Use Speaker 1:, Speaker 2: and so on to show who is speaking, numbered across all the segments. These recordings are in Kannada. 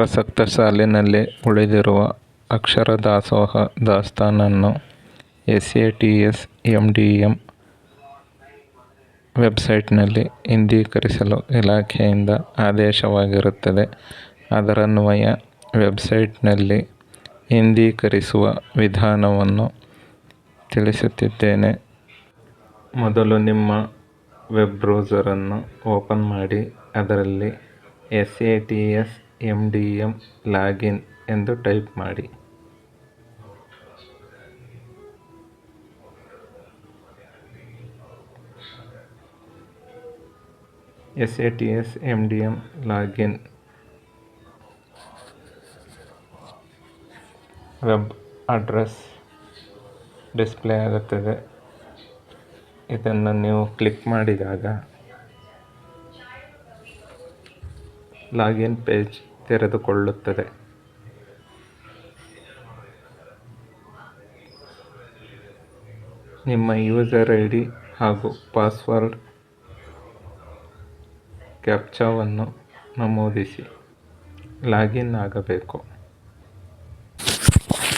Speaker 1: ಪ್ರಸಕ್ತ ಸಾಲಿನಲ್ಲಿ ಉಳಿದಿರುವ ಅಕ್ಷರ ದಾಸೋಹ ದಾಸ್ತಾನನ್ನು S A T S M D M ವೆಬ್ಸೈಟ್ನಲ್ಲಿ ಹಿಂದೀಕರಿಸಲು ಇಲಾಖೆಯಿಂದ ಆದೇಶವಾಗಿರುತ್ತದೆ. ಅದರನ್ವಯ ವೆಬ್ಸೈಟ್ನಲ್ಲಿ ಹಿಂದೀಕರಿಸುವ ವಿಧಾನವನ್ನು ತಿಳಿಸುತ್ತಿದ್ದೇನೆ. ಮೊದಲು ನಿಮ್ಮ ವೆಬ್ ಬ್ರೌಸರನ್ನು ಓಪನ್ ಮಾಡಿ, ಅದರಲ್ಲಿ S A T S M D M login ಎಂದು ಟೈಪ್ ಮಾಡಿ. S A T S M D M login web address display ಆಗುತ್ತದೆ. ಇದನ್ನು ನೀವು ಕ್ಲಿಕ್ ಮಾಡಿದಾಗ ಲಾಗಿನ್ ಪೇಜ್ ತೆರೆದುಕೊಳ್ಳುತ್ತದೆ. ನಿಮ್ಮ ಯೂಸರ್ ಐ ಡಿ ಹಾಗೂ ಪಾಸ್ವರ್ಡ್ ಕ್ಯಾಪ್ಚಾವನ್ನು ನಮೂದಿಸಿ. ಲಾಗಿನ್ ಆಗಬೇಕು.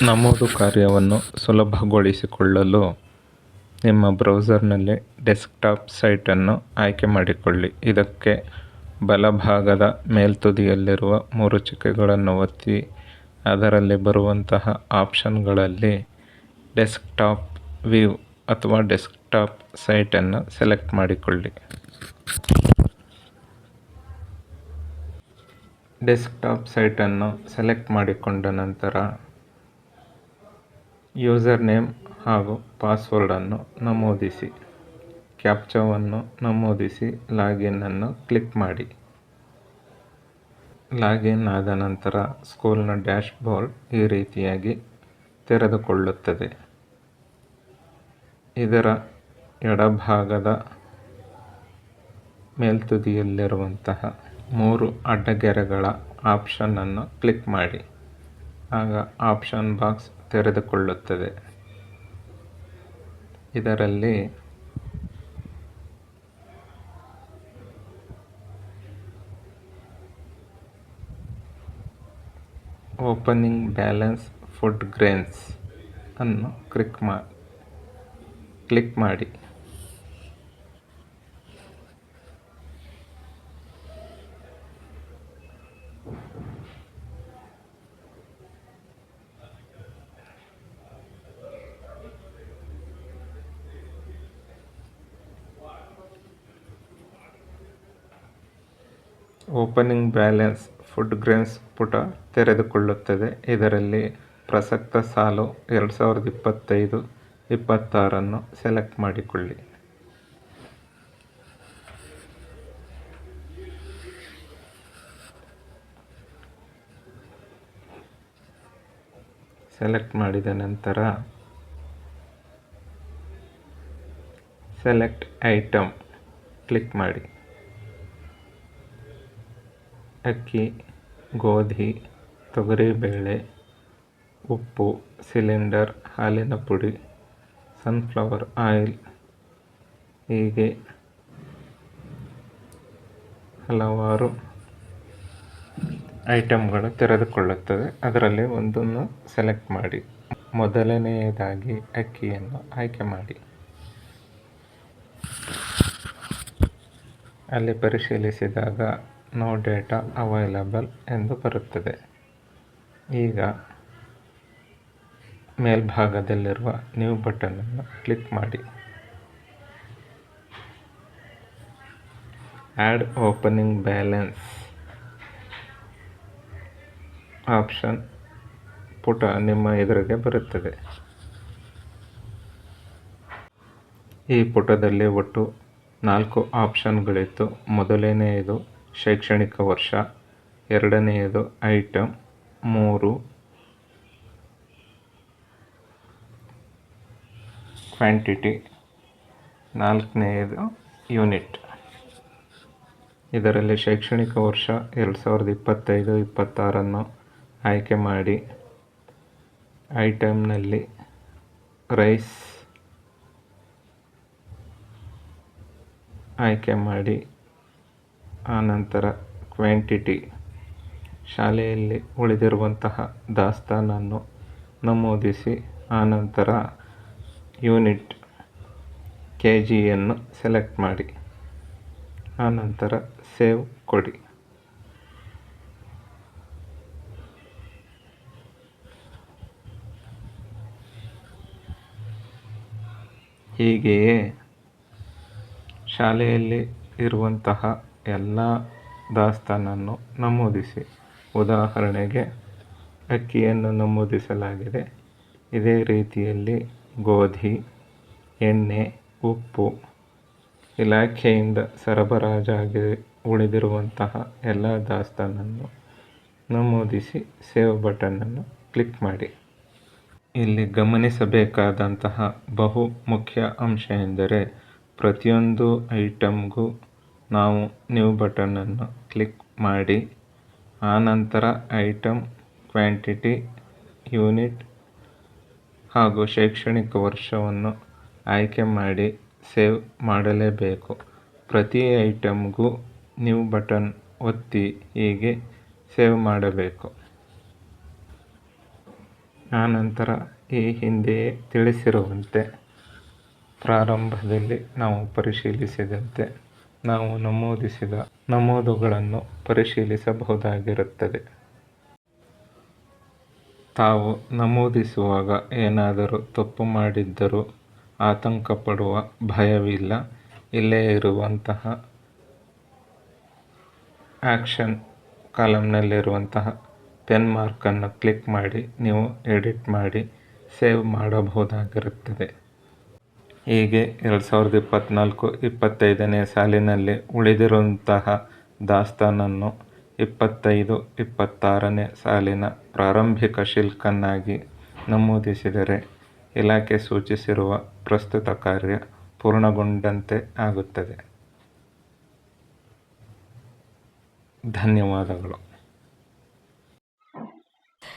Speaker 1: ನಮೂದು ಕಾರ್ಯವನ್ನು ಸುಲಭಗೊಳಿಸಿಕೊಳ್ಳಲು ನಿಮ್ಮ ಬ್ರೌಸರ್ನಲ್ಲಿ ಡೆಸ್ಕ್ಟಾಪ್ ಸೈಟನ್ನು ಆಯ್ಕೆ ಮಾಡಿಕೊಳ್ಳಿ. ಇದಕ್ಕೆ ಬಲಭಾಗದ ಮೇಲ್ತುದಿಯಲ್ಲಿರುವ ಮೂರು ಚುಕ್ಕೆಗಳನ್ನು ಒತ್ತಿ ಅದರಲ್ಲಿ ಬರುವಂತಹ ಆಪ್ಷನ್ಗಳಲ್ಲಿ ಡೆಸ್ಕ್ಟಾಪ್ ವ್ಯೂ ಅಥವಾ ಡೆಸ್ಕ್ಟಾಪ್ ಸೈಟನ್ನು ಸೆಲೆಕ್ಟ್ ಮಾಡಿಕೊಳ್ಳಿ. ಡೆಸ್ಕ್ಟಾಪ್ ಸೈಟನ್ನು ಸೆಲೆಕ್ಟ್ ಮಾಡಿಕೊಂಡ ನಂತರ ಯೂಸರ್ ನೇಮ್ ಹಾಗೂ ಪಾಸ್ವರ್ಡನ್ನು ನಮೂದಿಸಿ. ಕ್ಯಾಪ್ಚಾವನ್ನು ನಮೂದಿಸಿ ಲಾಗಿನ್ನನ್ನು ಕ್ಲಿಕ್ ಮಾಡಿ. ಲಾಗಿನ್ ಆದ ನಂತರ ಸ್ಕೂಲ್ನ ಡ್ಯಾಶ್ಬೋರ್ಡ್ ಈ ರೀತಿಯಾಗಿ ತೆರೆದುಕೊಳ್ಳುತ್ತದೆ. ಇದರ ಎಡಭಾಗದ ಮೇಲ್ತುದಿಯಲ್ಲಿರುವಂತಹ ಮೂರು ಅಡ್ಡಗೆರೆಗಳ ಆಪ್ಷನ್ನನ್ನು ಕ್ಲಿಕ್ ಮಾಡಿ. ಆಗ ಆಪ್ಷನ್ ಬಾಕ್ಸ್ ತೆರೆದುಕೊಳ್ಳುತ್ತದೆ. ಇದರಲ್ಲಿ ಓಪನಿಂಗ್ ಬ್ಯಾಲೆನ್ಸ್ ಫುಡ್ ಗ್ರೇನ್ಸ್ ಅನ್ನು ಕ್ಲಿಕ್ ಮಾ ಕ್ಲಿಕ್ ಮಾಡಿ. ಓಪನಿಂಗ್ ಬ್ಯಾಲೆನ್ಸ್ ಫುಡ್ ಗ್ರೇನ್ಸ್ ಪುಟ ತೆರೆದುಕೊಳ್ಳುತ್ತದೆ. ಇದರಲ್ಲಿ ಪ್ರಸಕ್ತ ಸಾಲು ಎರಡು ಸಾವಿರದ ಇಪ್ಪತ್ತೈದು, ಇಪ್ಪತ್ತಾರನ್ನು ಸೆಲೆಕ್ಟ್ ಮಾಡಿಕೊಳ್ಳಿ. ಸೆಲೆಕ್ಟ್ ಮಾಡಿದ ನಂತರ ಸೆಲೆಕ್ಟ್ ಐಟಮ್ ಕ್ಲಿಕ್ ಮಾಡಿ. ಅಕ್ಕಿ, ಗೋಧಿ, ತೊಗರಿಬೇಳೆ, ಉಪ್ಪು, ಸಿಲಿಂಡರ್, ಹಾಲಿನ ಪುಡಿ, ಸನ್ಫ್ಲವರ್ ಆಯಿಲ್ ಹೀಗೆ ಹಲವಾರು ಐಟಮ್ಗಳು ತೆರೆದುಕೊಳ್ಳುತ್ತದೆ ಅದರಲ್ಲಿ ಒಂದನ್ನು ಸೆಲೆಕ್ಟ್ ಮಾಡಿ. ಮೊದಲನೆಯದಾಗಿ ಅಕ್ಕಿಯನ್ನು ಆಯ್ಕೆ ಮಾಡಿ. ಅಲ್ಲಿ ಪರಿಶೀಲಿಸಿದಾಗ ನೋ ಡೇಟಾ ಅವೈಲಬಲ್ ಎಂದು ಬರುತ್ತದೆ. ಈಗ ಮೇಲ್ಭಾಗದಲ್ಲಿರುವ ನ್ಯೂ ಬಟನನ್ನು ಕ್ಲಿಕ್ ಮಾಡಿ. ಆ್ಯಡ್ ಓಪನಿಂಗ್ ಬ್ಯಾಲೆನ್ಸ್ ಆಪ್ಷನ್ ಪುಟ ನಿಮ್ಮ ಎದುರಿಗೆ ಬರುತ್ತದೆ. ಈ ಪುಟದಲ್ಲಿ ಒಟ್ಟು ನಾಲ್ಕು ಆಪ್ಷನ್ಗಳಿತ್ತು. ಮೊದಲನೆಯದು ಶೈಕ್ಷಣಿಕ ವರ್ಷ. ಎರಡನೆಯದು ಐಟಮ್ ಮೂರು. ಕ್ವಾಂಟಿಟಿ ನಾಲ್ಕನೆಯದು ಯೂನಿಟ್ ಇದರಲ್ಲಿ ಶೈಕ್ಷಣಿಕ ವರ್ಷ ಎರಡು ಸಾವಿರದ ಇಪ್ಪತ್ತೈದು, ಇಪ್ಪತ್ತಾರನ್ನು ಆಯ್ಕೆ ಮಾಡಿ. ಐಟಮ್ನಲ್ಲಿ ರೈಸ್ ಆಯ್ಕೆ ಮಾಡಿ. ಆನಂತರ ಕ್ವಾಂಟಿಟಿ. ಶಾಲೆಯಲ್ಲಿ ಉಳಿದಿರುವಂತಹ ದಾಸ್ತಾನನ್ನು ನಮೂದಿಸಿ ಆನಂತರ ಯೂನಿಟ್ ಕೆ ಜಿಯನ್ನು ಸೆಲೆಕ್ಟ್ ಮಾಡಿ. ಆನಂತರ ಸೇವ್ ಕೊಡಿ. ಹೀಗೆಯೇ ಶಾಲೆಯಲ್ಲಿ ಇರುವಂತಹ ಎಲ್ಲ ದಾಸ್ತಾನನ್ನು ನಮೂದಿಸಿ. ಉದಾಹರಣೆಗೆ, ಅಕ್ಕಿಯನ್ನು ನಮೂದಿಸಲಾಗಿದೆ. ಇದೇ ರೀತಿಯಲ್ಲಿ ಗೋಧಿ, ಎಣ್ಣೆ, ಉಪ್ಪು ಇಲಾಖೆಯಿಂದ ಸರಬರಾಜಾಗಿ ಉಳಿದಿರುವಂತಹ ಎಲ್ಲ ದಾಸ್ತಾನನ್ನು ನಮೂದಿಸಿ ಸೇವ್ ಬಟನನ್ನು ಕ್ಲಿಕ್ ಮಾಡಿ. ಇಲ್ಲಿ ಗಮನಿಸಬೇಕಾದಂತಹ ಬಹು ಮುಖ್ಯ ಅಂಶ ಎಂದರೆ, ಪ್ರತಿಯೊಂದು ಐಟಮ್ಗೂ ನಾವು ನ್ಯೂ ಬಟನನ್ನು ಕ್ಲಿಕ್ ಮಾಡಿ ಆನಂತರ ಐಟಮ್ ಕ್ವಾಂಟಿಟಿ ಯೂನಿಟ್ ಹಾಗೂ ಶೈಕ್ಷಣಿಕ ವರ್ಷವನ್ನು ಆಯ್ಕೆ ಮಾಡಿ ಸೇವ್ ಮಾಡಲೇಬೇಕು. ಪ್ರತಿ ಐಟಮ್ಗೂ ನ್ಯೂ ಬಟನ್ ಒತ್ತಿ ಹೀಗೆ ಸೇವ್ ಮಾಡಬೇಕು. ಆನಂತರ ಈ ಹಿಂದೆಯೇ ತಿಳಿಸಿರುವಂತೆ ಪ್ರಾರಂಭದಲ್ಲಿ ನಾವು ಪರಿಶೀಲಿಸಿದಂತೆ ನಾವು ನಮೂದಿಸಿದ ನಮೂದುಗಳನ್ನು ಪರಿಶೀಲಿಸಬಹುದಾಗಿರುತ್ತದೆ. ತಾವು ನಮೂದಿಸುವಾಗ ಏನಾದರೂ ತಪ್ಪು ಮಾಡಿದ್ದರೂ ಆತಂಕ ಪಡುವ ಭಯವಿಲ್ಲ. ಇಲ್ಲೇ ಇರುವಂತಹ ಆ್ಯಕ್ಷನ್ ಕಾಲಮ್ನಲ್ಲಿರುವಂತಹ ಪೆನ್ ಮಾರ್ಕನ್ನು ಕ್ಲಿಕ್ ಮಾಡಿ, ನೀವು ಎಡಿಟ್ ಮಾಡಿ, ಸೇವ್ ಮಾಡಬಹುದಾಗಿರುತ್ತದೆ. ಹೀಗೆ ಎರಡು ಸಾವಿರದ ಇಪ್ಪತ್ತ್ನಾಲ್ಕು ಇಪ್ಪತ್ತೈದನೇ ಸಾಲಿನಲ್ಲಿ ಉಳಿದಿರುವಂತಹ ದಾಸ್ತಾನನ್ನು ಇಪ್ಪತ್ತೈದು, ಇಪ್ಪತ್ತಾರನೇ ಸಾಲಿನ ಪ್ರಾರಂಭಿಕ ಶುಲ್ಕನ್ನಾಗಿ ನಮೂದಿಸಿದರೆ ಇಲಾಖೆ ಸೂಚಿಸಿರುವ ಪ್ರಸ್ತುತ ಕಾರ್ಯ ಪೂರ್ಣಗೊಂಡಂತೆ ಆಗುತ್ತದೆ. ಧನ್ಯವಾದಗಳು.